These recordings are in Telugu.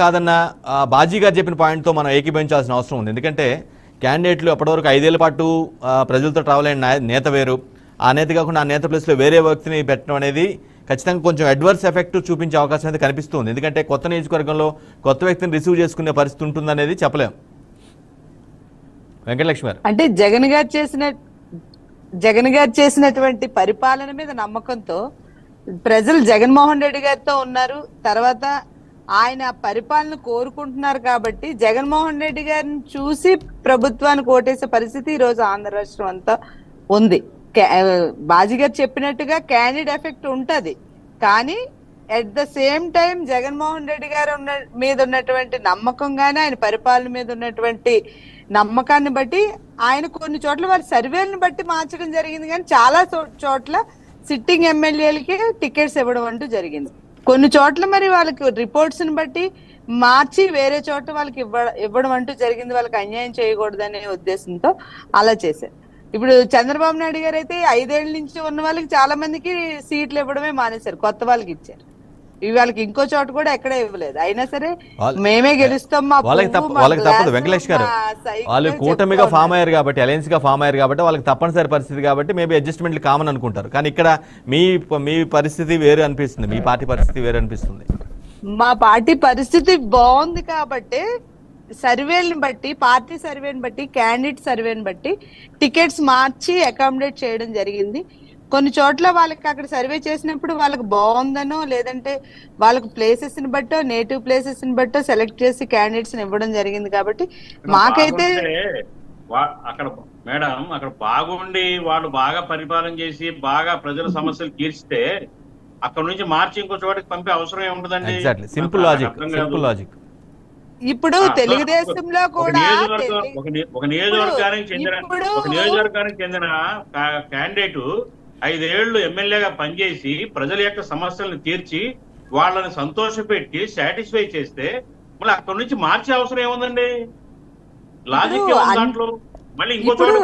కాదన్న బాజీ గారు చెప్పిన పాయింట్తో మనం ఏకీభవించాల్సిన అవసరం ఉంది. ఎందుకంటే క్యాండిడేట్లు ఎప్పటివరకు ఐదేళ్ళ పాటు ప్రజలతో ట్రావెల్ అయిన నేత వేరు. ఆ నేత కాకుండా ఆ నేత ప్లేస్లో వేరే వ్యక్తిని పెట్టడం అనేది ఖచ్చితంగా కొంచెం అడ్వర్స్ ఎఫెక్ట్ చూపించే అవకాశం అయితే కనిపిస్తుంది. ఎందుకంటే కొత్త నియోజకవర్గంలో కొత్త వ్యక్తిని రిసీవ్ చేసుకునే పరిస్థితి ఉంటుందనేది చెప్పలేం. వెంకటలక్ష్మి గారు. అంటే జగన్ గారు చేసిన జగన్ గారు చేసినటువంటి పరిపాలన మీద నమ్మకంతో ప్రజలు జగన్మోహన్ రెడ్డి గారితో ఉన్నారు. తర్వాత ఆయన పరిపాలన కోరుకుంటున్నారు కాబట్టి జగన్మోహన్ రెడ్డి గారిని చూసి ప్రభుత్వానికి ఓటేసే పరిస్థితి ఈ రోజు ఆంధ్ర రాష్ట్రం అంతా ఉంది. బాజీ గారు చెప్పినట్టుగా క్యాండిడ్ ఎఫెక్ట్ ఉంటది. కానీ at the same time Jaganmohan Reddy గారు ఉన్న మీద ఉన్నటువంటి నమ్మకం గానీ ఆయన పరిపాలన మీద ఉన్నటువంటి నమ్మకాన్ని బట్టి ఆయన కొన్ని చోట్ల వారి సర్వేలను బట్టి మార్చడం జరిగింది కానీ చాలా చోట్ల సిట్టింగ్ ఎమ్మెల్యేలకి టికెట్స్ ఇవ్వడం అంటూ జరిగింది. కొన్ని చోట్ల మరి వాళ్ళకి రిపోర్ట్స్ని బట్టి మార్చి వేరే చోట వాళ్ళకి ఇవ్వ ఇవ్వడం అంటూ జరిగింది. వాళ్ళకి అన్యాయం చేయకూడదనే ఉద్దేశంతో అలా చేశారు. ఇప్పుడు చంద్రబాబు నాయుడు గారు అయితే ఐదేళ్ళ నుంచి ఉన్న వాళ్ళకి చాలా మందికి సీట్లు ఇవ్వడమే మానేశారు. కొత్త వాళ్ళకి ఇచ్చారు. వాళ్ళకి ఇంకో చోట కూడా ఎక్కడ ఇవ్వలేదు. అయినా సరే మేమే గెలుస్తాం మా వాళ్ళకి తప్ప వాళ్ళకి తప్పదు వెంకటేష్ గారు. వాళ్ళు కూటమిగా ఫామ్. అయ్యారు కాబట్టి అలయన్స్గా ఫామ్ అయ్యారు కాబట్టి వాళ్ళకి తప్పనిసరి పరిస్థితి కాబట్టి మేబీ అడ్జస్ట్మెంట్లు కామన్ అనుకుంటారు. కానీ ఇక్కడ మీ మీ పరిస్థితి వేరు అనిపిస్తుంది. మీ పార్టీ పరిస్థితి వేరు అనిపిస్తుంది. మా పార్టీ పరిస్థితి బాగుంది కాబట్టి సర్వేని బట్టి పార్టీ సర్వేని బట్టి క్యాండిడేట్ సర్వేని బట్టి టికెట్స్ మార్చి అకామిడేట్ చేయడం జరిగింది. కొన్ని చోట్ల వాళ్ళకి అక్కడ సర్వే చేసినప్పుడు వాళ్ళకి బాగుందనో లేదంటే వాళ్ళకి ప్లేసెస్ని బట్టో నేటివ్ ప్లేసెస్ని బట్టో సెలెక్ట్ చేసి క్యాండిడేట్స్ ఇవ్వడం జరిగింది కాబట్టి మాకైతే అక్కడ మేడం అక్కడ బాగుండి వాళ్ళు బాగా పరిపాలన చేసి బాగా ప్రజల సమస్యలు తీర్చితే అక్కడ నుంచి మార్చి ఇంకో చోటికి పంపే అవసరం ఏముంటుందండి exactly simple logic. Simple logic ఇప్పుడు తెలుగుదేశంలో కూడా ఒక నియోజకవర్గానికి చెందిన ఇప్పుడు- ఒక నియోజకవర్గానికి చెందిన క్యాండిడేట్ ఐదేళ్ళు ఎమ్మెల్యేగా పనిచేసి ప్రజల యొక్క సమస్యలను తీర్చి వాళ్ళని సంతోషపెట్టి సాటిస్ఫై చేస్తే మళ్ళీ అక్కడ నుంచి మార్చే అవసరం ఏముందండి? లాజిక్ దాంట్లో? మళ్ళీ ఇంకో చోట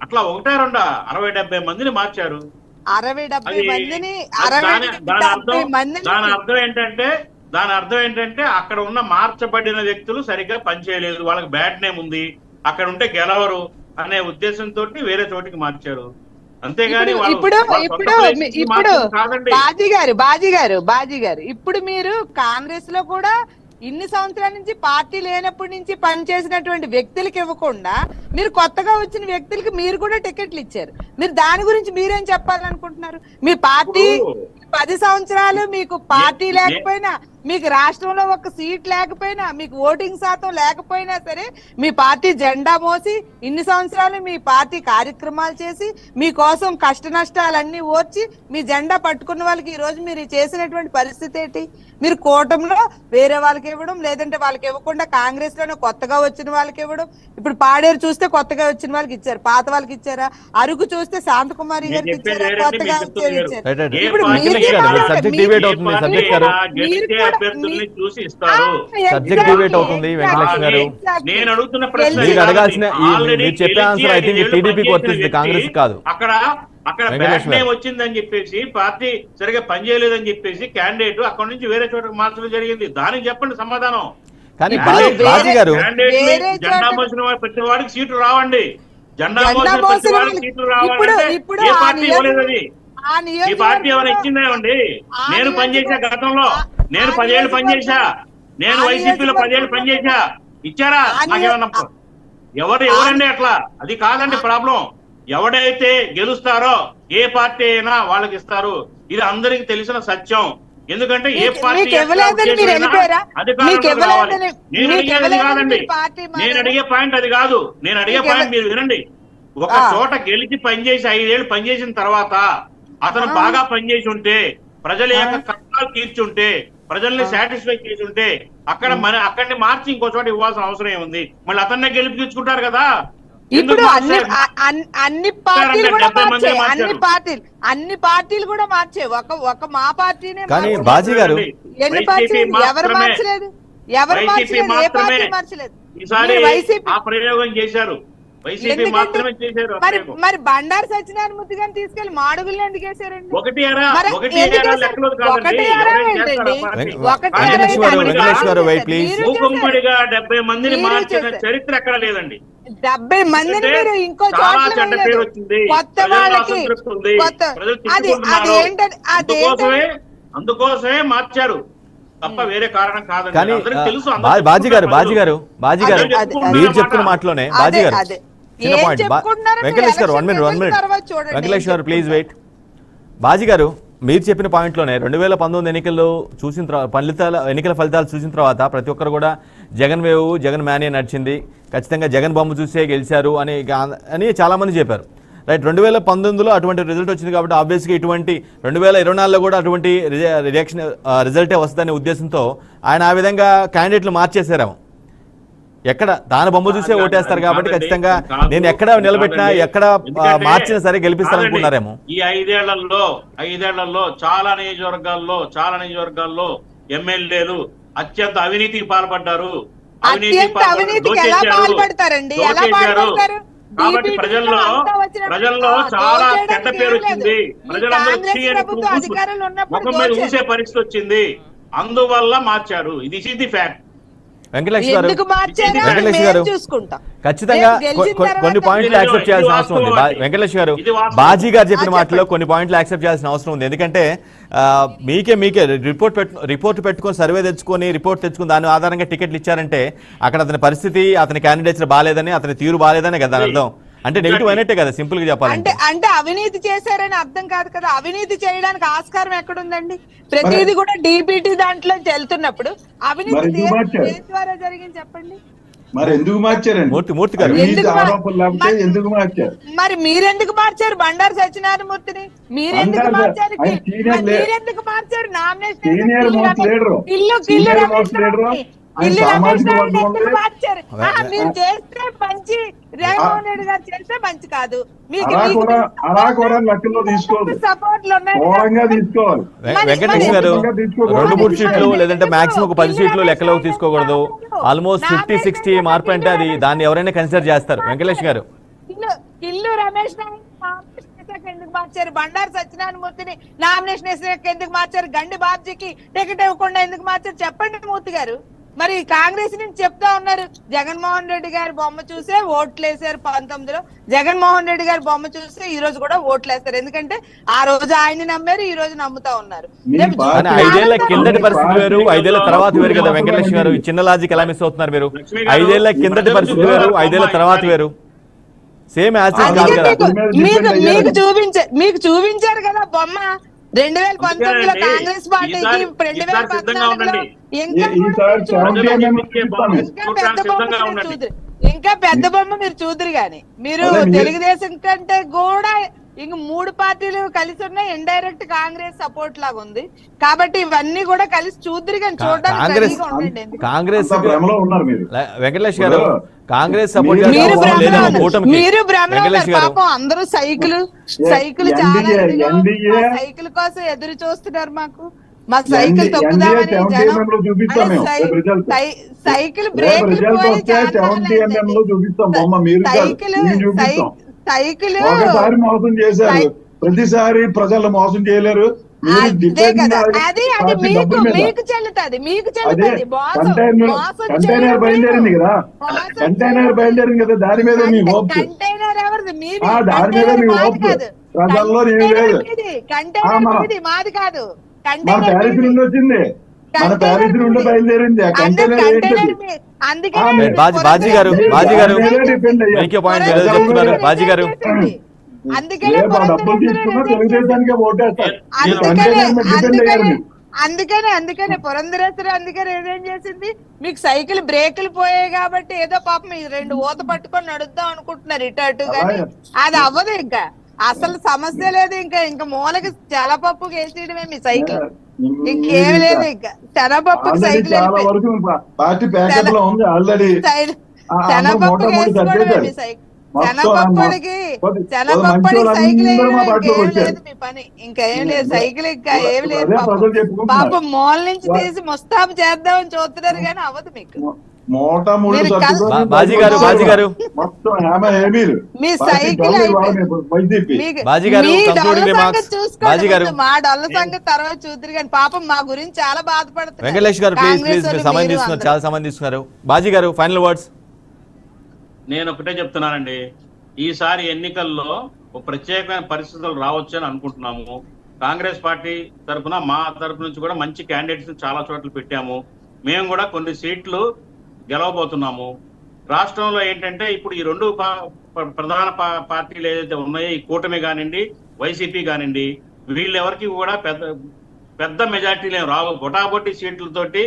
అట్లా ఒకటే రెండా? అరవై డెబ్బై మందిని మార్చారు. అరవై డెబ్బై మందిని దాని అర్థం ఏంటంటే దాని అర్థం ఏంటంటే అక్కడ ఉన్న మార్చబడిన వ్యక్తులు సరిగ్గా పనిచేయలేదు వాళ్ళకి బ్యాడ్ నేమ్ ఉంది. అక్కడ ఉంటే గెలవరు అనే ఉద్దేశంతో వేరే చోటికి మార్చారు. అంతేగాని ఇప్పుడు ఇప్పుడు ఇప్పుడు బాజీ గారు బాజీ గారు బాజీ గారు. ఇప్పుడు మీరు కాంగ్రెస్లో కూడా ఇన్ని సంవత్సరాల నుంచి పార్టీ లేనప్పటి నుంచి పనిచేసినటువంటి వ్యక్తులకి ఇవ్వకుండా మీరు కొత్తగా వచ్చిన వ్యక్తులకి మీరు కూడా టికెట్లు ఇచ్చారు. మీరు దాని గురించి మీరేం చెప్పాలనుకుంటున్నారు? మీ పార్టీ పది సంవత్సరాలు మీకు పార్టీ లేకపోయినా మీకు రాష్ట్రంలో ఒక సీట్ లేకపోయినా మీకు ఓటింగ్ శాతం లేకపోయినా సరే మీ పార్టీ జెండా మోసి ఇన్ని సంవత్సరాలు మీ పార్టీ కార్యక్రమాలు చేసి మీకోసం కష్ట నష్టాలన్నీ ఓర్చి మీ జెండా పట్టుకున్న వాళ్ళకి ఈ రోజు మీరు చేసినటువంటి పరిస్థితి ఏంటి? మీరు కూటమిలో వేరే వాళ్ళకి ఇవ్వడం లేదంటే వాళ్ళకి ఇవ్వకుండా కాంగ్రెస్లోనే కొత్తగా వచ్చిన వాళ్ళకి ఇవ్వడం ఇప్పుడు పాడేరు చూస్తే కొత్తగా వచ్చిన వాళ్ళకి ఇచ్చారు పాత వాళ్ళకి ఇచ్చారా? అరుగు చూస్తే శాంతకుమారి గారికి ఇచ్చారా? కొత్తగా. ఇచ్చారు. ఇప్పుడు మీరు అభ్యర్థుల్ని చూసి ఇస్తారు Subject debate అవుతుంది, వెంకటలక్ష్మి గారు. నేను అడుగుతున్న ప్రశ్న మీరు అడగాల్సిన మీరు చెప్పే పనిచేసిన కాంగ్రెస్ కాదు. అక్కడ అక్కడ బ్యాడ్ నేమ్. వచ్చిందని చెప్పేసి పార్టీ సరిగా పనిచేయలేదని చెప్పేసి క్యాండిడేట్ అక్కడ నుంచి వేరే చోటకు మార్చడం జరిగింది దానికి చెప్పండి సమాధానం కానీ బాజీ గారు జెండా చోట- మోసిన ప్రతి వాడికి సీట్లు రావండి జెండా మోసిన ప్రతి వాడికి వాళ్ళకి- సీట్లు రావాలంటే ఇప్పుడు ఏ పార్టీ ఇవ్వలేదు అది ఆ ఈ పార్టీ ఏమైనా నియోజకవర్గంలో- ఇచ్చిందేమండి నేను పనిచేసా నియోజకవర్గం- గతంలో నేను పదేళ్ళు పనిచేసా నేను వైసీపీలో పదేళ్ళు పనిచేసా ఇచ్చారా? నాకేమన్నా ఎవరు ఎవరండి అట్లా? అది కాదండి ప్రాబ్లం. ఎవడైతే గెలుస్తారో ఏ పార్టీ అయినా వాళ్ళకి ఇస్తారు. ఇది అందరికి తెలిసిన సత్యం. ఎందుకంటే ఏ పార్టీ కాదండి? నేను అడిగే పాయింట్ అది కాదు. నేను అడిగే పాయింట్ మీరు వినండి. ఒక. చోట గెలిచి పనిచేసి ఐదేళ్ళు పనిచేసిన తర్వాత అతను. బాగా పనిచేసి ఉంటే ప్రజల యొక్క. కష్టాలు తీర్చుంటే ప్రజల్ని సాటిస్ఫై చేసి ఉంటే అక్కడ మన అక్కడిని మార్చి ఇంకో చోట ఇవ్వాల్సిన అవసరం ఏముంది? మళ్ళీ అతన్నే గెలిపి తెచ్చుకుంటారు కదా? ఇప్పుడు అన్ని అన్ని పార్టీలు కూడా మార్చాయి అన్ని. పార్టీలు అన్ని పార్టీలు కూడా మార్చాయి. ఒక ఒక మా పార్టీనే కానీ మార్చలేదు. బాజీ గారు ఎన్ని పార్టీలు? ఎవరు మార్చలేదు? ఎవరు మార్చలేదు? ఏ పార్టీ మాత్రమే మార్చలేదు? ఈసారి ఆ ప్రయోగం చేశారు. మరి. మరి బండారు సత్యనారాయణ మూర్తి గారిని తీసుకెళ్ళి మాడుగుల్ని ఎందుకు ఒకటి డెబ్బై మందిని మార్చిన. చరిత్ర ఎక్కడ లేదండి. డెబ్బై మందిని మీరు ఇంకో కొత్త వాళ్ళకి అది తిట్టుకుంటున్నారు. అదేంటంటే అందుకోసమే మార్చారు. తప్ప వేరే కారణం కాదండి. బాజీ గారు బాజీ గారు బాజీ గారు మీరు. చెప్తున్న మాటలోనే బాజీ గారు. అదే. చిన్న పాయింట్ వెంకటేష్ గారు one minute one minute. Venkatesh గారు ప్లీజ్ వెయిట్ బాజీ గారు మీరు చెప్పిన పాయింట్లోనే రెండు వేల పంతొమ్మిది ఎన్నికల్లో చూసిన తర్వాత ఫలితాల ఎన్నికల ఫలితాలు చూసిన తర్వాత ప్రతి ఒక్కరు కూడా జగన్ వేవ్ జగన్ మ్యానే నడిచింది. ఖచ్చితంగా జగన్ బొమ్మ చూసే గెలిచారు అని అని చాలామంది చెప్పారు. రైట్ రెండు వేల పంతొమ్మిదిలో అటువంటి రిజల్ట్ వచ్చింది కాబట్టి ఆబ్వియస్గా ఇటువంటి రెండు వేల ఇరవై నాలుగులో కూడా అటువంటి రియాక్షన్ రిజల్టే వస్తుందనే ఉద్దేశంతో ఆయన ఆ విధంగా క్యాండిడేట్లు మార్చేశారేమో. ఎక్కడ దాని బొమ్మ చూసే ఓటేస్తారు కాబట్టి ఖచ్చితంగా నేను ఎక్కడ నిలబెట్టినా. ఎక్కడ మార్చినా సరే గెలిపిస్తారనుకున్నారేమో ఈ ఐదేళ్ళలో ఐదేళ్ళలో చాలా నియోజకవర్గాల్లో చాలా నియోజకవర్గాల్లో ఎమ్మెల్యేలు అత్యంత అవినీతికి పాల్పడ్డారు. కాబట్టి ప్రజల్లో ప్రజల్లో చాలా చెడ్డ పేరు. వచ్చింది ప్రజలందరూ కాంగ్రెస్ చీ అని ప్రభుత్వం ఊసు- అధికారంలో ఉన్నప్పుడు ముఖం మీద దోచేశారు. ఊసే పరిస్థితి వచ్చింది. అందువల్ల మార్చారు. ఇది ఇస్ ది ఫ్యాక్ట్ వెంకటేష్ గారు మేము గారు చూసుకుంటాం ఖచ్చితంగా కొన్ని పాయింట్లు యాక్సెప్ట్ చేయాల్సిన అవసరం ఉంది. వెంకటేష్ గారు. బాజీ గారు చెప్పిన మాటలో. కొన్ని పాయింట్లు యాక్సెప్ట్ చేయాల్సిన అవసరం ఉంది ఎందుకంటే మీకే మీకే రిపోర్ట్ పెట్టు రిపోర్ట్ పెట్టుకొని సర్వే తెచ్చుకొని రిపోర్ట్ తెచ్చుకొని దాని ఆధారంగా టికెట్లు ఇచ్చారంటే అక్కడ అతని పరిస్థితి అతని క్యాండిడేట్స్ బాగాలేదని అతని తీరు బాగాలేదని కదా దాని అర్థం అంటే నెగిటివ్ అయినట్టే కదా సింపుల్గా అంటే చెప్పాలంటే. అంటే అవినీతి చేశారని అర్థం కాదు కదా. అవినీతి చేయడానికి ఆస్కారం ఎక్కడుందండి? ప్రతిదీ కూడా డిబిటి దాంట్లో వెళ్తున్నప్పుడు అవినీతి ద్వారా జరిగింది చెప్పండి? మరి ఎందుకు మార్చారండి? మూర్తి మూర్తి గారు. అవినీతి ఎందుకు మార్- ఆరోపణలు లేకపోతే మరి- ఎందుకు మార్చారు? మరి మీరెందుకు మార్చారు? బండారు సత్యనారాయణమూర్తిని? మీరెందుకు మార్చారు? మీరెందుకు మార్చారు? నామినేషన్ ఆయన సామాజిక మీరు చేస్తే మంచి జగన్మోహన్ రెడ్డి గారు చేస్తే మంచి కాదు. వెంకటేష్ గారు? రెండు మూడు సీట్లు? లేదంటే మాక్సిమం ఒక పది సీట్లు రావు తీసుకోకూడదు? ఆల్మోస్ట్ ఫిఫ్టీ సిక్స్టీ మార్పు అంటే అది దాన్ని ఎవరైనా కన్సిడర్ చేస్తారు. వెంకటేష్ గారు. ఇల్లు ఇల్లు రమేష్ ఎందుకు మార్చారు? బండారు సత్యనారాయణ మూర్తిని నామినేషన్ ఎందుకు మార్చారు? గండి బాబ్జీకి టికెట్ ఇవ్వకుండా ఎందుకు మార్చారు? చెప్పండి మూర్తి గారు. మరి కాంగ్రెస్ నుంచి చెప్తా ఉన్నారు. జగన్మోహన్ రెడ్డి గారి బొమ్మ చూసే ఓట్లు వేసారు పంతొమ్మిదిలో. జగన్మోహన్ రెడ్డి గారి బొమ్మ చూస్తే ఈ రోజు కూడా ఓట్లు వేస్తారు ఎందుకంటే ఆ రోజు ఆయన్ని నమ్మారు ఈ రోజు నమ్ముతా ఉన్నారు. ఐదేళ్ళ కిందటి పరిస్థితి వేరు ఐదేళ్ళ తర్వాత వేరు కదా వెంకటేష్ గారు. ఈ చిన్న లాజిక్ ఎలా మిస్ అవుతున్నారు మీరు? ఐదేళ్ళ కిందటి పరిస్థితి వేరు ఐదేళ్ళ తర్వాత. వేరు. సేమ్ మీకు మీకు depend మీకు. చూపించారు మీకు చూపించారు కదా బొమ్మ. రెండు వేల పంతొమ్మిదిలో కాంగ్రెస్ పార్టీకి రెండు వేల పద్నాలుగులో. ఇంకా పెద్ద బొమ్మ మీరు. చూదురు గాని మీరు తెలుగుదేశం కంటే కూడా ఇంక మూడు పార్టీలు కలిసి ఉన్నాయి ఇండైరెక్ట్ కాంగ్రెస్ సపోర్ట్ లాగా ఉంది. కాబట్టి ఇవన్నీ కూడా కలిసి చూద్దరు కానీ చూడడానికి కాంగ్రెస్ వెంకటేష్ గారు కాంగ్రెస్ సపోర్ట్ మీరు పాపం అందరూ సైకిల్ సైకిల్ చాలా సైకిల్ కోసం ఎదురు చూస్తున్నారు మాకు. మా సైకిల్ NDA తొక్కుదామని 70 జనం లో చూపిస్తాం అరే మేము. సై- రేపు result. సై- సైకిల్ బ్రేక్ సైకిల్ సైకిల్ ఒకసారి మోసం చేశారు. ప్రతిసారి ప్రజలు మోసం చేయలేరు. అదే అది మీకు. మీకు చెల్లుతుంది మీకు చెల్లుతుంది. కంటైనర్ బయలుదేరింది. కదా. కంటైనర్ బయలుదేరింది కదా. దాని మీద మీ హోప్ కంటైనర్ ఎవరిది? ఆ, దాని మీద మీ హోప్. ప్రజల్లో ఏం లేదు. కంటైనర్ మాది కాదు. బాజీ- గారు, బాజీ గారు. పాయింట్ చెప్తున్నారు. బాజీ గారు. అందుకనే అందుకనే పురంధరేశ్వరి అందుకనే ఏదేం చేసింది? మీకు సైకిల్ బ్రేకులు పోయాయి కాబట్టి ఏదో పాపం రెండు ఊత పట్టుకొని నడుద్దాం అనుకుంటున్నారు ఇటు అటు కానీ. అది అవ్వదు ఇంకా. అసలు సమస్య లేదు ఇంకా ఇంకా మూలకి తెలపప్పు వేసేయడమే మీ సైకిల్ ఇంకేమి లేదు ఇంకా తెనపప్పుకి ఆల్రెడీ సైకిల్ తెనపప్పు వేసుకోవడమే. మీ సైకిల్ సైకిల్ ఇంకేం. లేదు మీ పని. ఇంకా ఏం లేదు సైకిల్ ఇంకా ఏం లేదు పాపం. మూల నుంచి తీసి ముస్తాబు చేద్దామని చూస్తున్నారు కానీ అవ్వదు మీకు. బాజీ గారు, బాజీ గారు. మీ సైకిల్ బాజీ గారు, బాజీ గారు. మా డొల్ల సంగతి తర్వాత చూద్దరు కానీ పాపం మా గురించి చాలా బాధపడుతున్నారు. వెంకటేష్ గారు ప్లీజ్ కాంగ్రెస్ ప్లీజ్ మీరు వాళ్ళు, సమయం మీరు తీసుకున్నారు అందరూ. చాలా సమయం తీసుకున్నారు. బాజీ గారు ఫైనల్ వర్డ్స్ నేను ఒకటే చెప్తున్నానండి. ఈసారి ఎన్నికల్లో ఒక ప్రత్యేకమైన పరిస్థితులు రావచ్చు అని అనుకుంటున్నాము. కాంగ్రెస్ పార్టీ తరఫున మా తరపు నుంచి కూడా మంచి క్యాండిడేట్స్ చాలా చోట్ల పెట్టాము. మేము కూడా కొన్ని సీట్లు గెలవబోతున్నాము. రాష్ట్రంలో ఏంటంటే ఇప్పుడు ఈ రెండు ప్రధాన పార్టీలు ఏదైతే ఉన్నాయో ఈ కూటమి కానివ్వండి వైసీపీ కానివ్వండి వీళ్ళెవరికి కూడా పెద్ద పెద్ద మెజార్టీలు ఏం రావు. బొటాబొట్టి సీట్లతోటి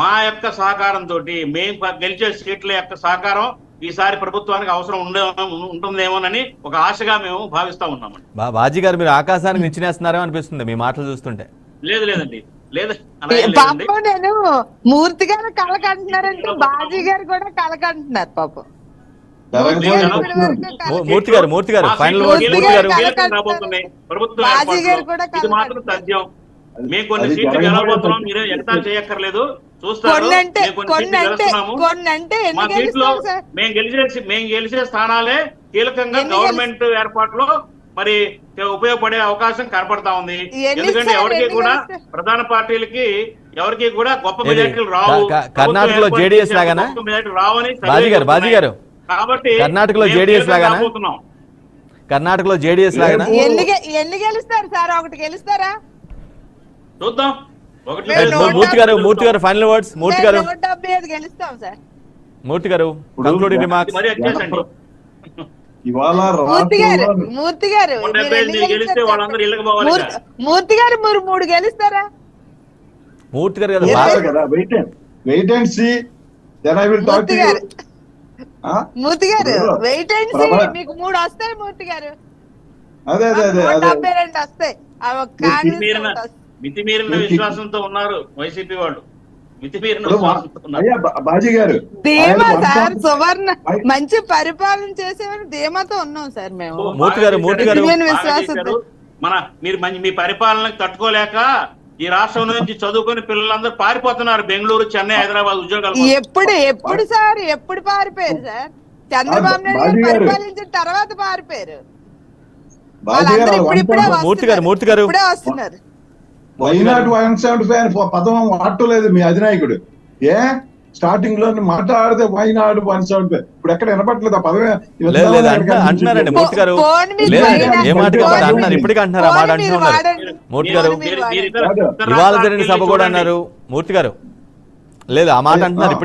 మా యొక్క సహకారంతో మేము గెలిచే సీట్ల యొక్క సహకారం ఈసారి ప్రభుత్వానికి అవసరం ఉండే ఉంటుందేమోనని ఒక ఆశగా మేము భావిస్తా ఉన్నామండి. బాజీ గారు మీరు ఆకాశానికి నిచ్చినేస్తున్నారో అనిపిస్తుంది మీ మాటలు చూస్తుంటే. లేదు లేదండి. లేదు పాపం నేను మూర్తి గారు కలకంటున్నారంటే బాజీ గారు కూడా కలకంటున్నారు పాపం. మూర్తి గారు మూర్తి గారు. ఫైనల్ మూర్తి గారు. బాజీ కూడా ఇది మాత్రం మేము కొన్ని అది సీట్లు జరగబోయే గెలవబోతున్నాం పరిస్థితి. మీరే ఎగతా చేయక్కర్లేదు. చూస్తారు. కొన్ని అంటే మేము మా సీట్లో గెలిచే గెలిచే స్థానాలే కీలకంగా గవర్నమెంట్ ఏర్పాట్లో మరి ఉపయోగపడే అవకాశం కనపడతా ఉంది ఎందుకంటే ఎవరికి కూడా? ప్రధాన పార్టీలకి ఎవరికి కూడా గొప్ప? మెజార్టీలు రావు కర్ణాటకలో లాగానా? మెజార్టీలు రావని బాజీ గారు, సర్వేలు బాజీ గారు. కాబట్టి కర్ణాటకలో లాగానా? రాబోతున్నాం. కర్ణాటకలో జేడీఎస్ లాగానా. ఎన్ని గెలుస్తారు సార్ ఒకటి గెలుస్తారా చూద్దాం మూర్తి గారు మూర్తి గారు ఫైనల్ వర్డ్స్ మూర్తి గారు గెలుస్తాం సార్ మూర్తి గారు కంక్లూడింగ్ రిమార్క్స్ ఇవాళ మూర్తి గారు మూర్తి గారు మూర్తి- గారు మీరు మూడు గెలుస్తారా? మూర్తి గారు కదా wait wait and see then I will talk to గారు మూర్తి గారు వెయిట్ అండ్ ప్రభా- మీకు మూడు వస్తాయి మూర్తి గారు. అదే అదే అదే అదే. వస్తాయి. మితిమీరిన విశ్వాసంతో ఉన్నారు వైసీపీ వాళ్ళు. బాజీ గారు ధీమా సార్ సువర్ణ మంచి పరిపాలన చేసేవారు ధీమాతో ఉన్నాం సార్ మేము మూర్తి గారు, మూర్తి గారు. విశ్వాసంతో. మన మీరు మీ పరిపాలనకు తట్టుకోలేక ఈ రాష్ట్రం నుంచి చదువుకుని పిల్లలందరూ పారిపోతున్నారు బెంగళూరు చెన్నై హైదరాబాద్ ఉద్యోగాలు. ఎప్పుడు ఎప్పుడు సార్ ఎప్పుడు పారిపోయారు సార్ చంద్రబాబు నాయుడు. పరిపాలించిన తర్వాత పారిపోయారు బాజీ వాళ్ళందరూ గారు ఇప్పుడు ఇప్పుడే వన్ మూర్తి గారు. మూర్తి గారు. ఇప్పుడే వస్తున్నారు వైనాట్ వన్ సెవెంటీ ఫైవ్ పదం వాడలేదు మీ అధినాయకుడు. ఏ? స్టార్టింగ్లో మాట్లాడితే వైనాడు వన్ సెవెంటీ ఫైవ్ ఇప్పుడు ఎక్కడ వినపట్లేదు ఆ పదమే? లేదు లేదు అంటున్నా- అంటున్నారండి. మూర్తి గారు. ఏ మాట అంటున్నారు? ఇప్పటికీ అంటున్నారు. ఆ మాట అంటున్నారు. మూర్తి గారు. ఇవాళ జరిగిన సభ కూడా. అన్నారు. మూర్తి గారు. లేదు ఆ మాట అంటున్నారు.